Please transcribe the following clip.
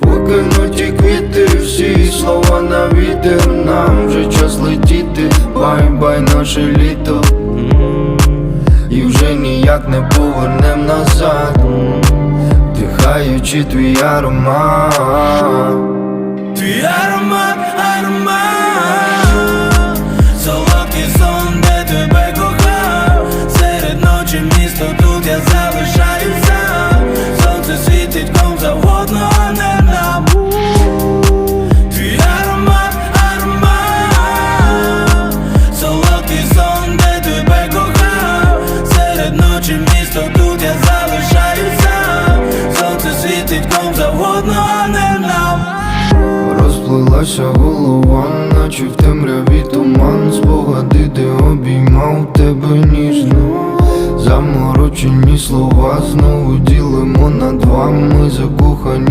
Викинуті квіти, всі слова на вітер Нам вже час летіти, бай-бай наше літо. І вже ніяк не повернем назад. Вдихаючи твій аромат. Твій аромат, аромат. Солодкий сон, де тебе кохав. Серед ночі місто, тут я залишаюся місто, тут я залишаюся. Сонце світить ком завгодно, а не нам. Розплилася голова, наче в темряві туман. Спогади, де обіймав тебе ніжно. Заморочені слова знову ділимо на два. Ми закохані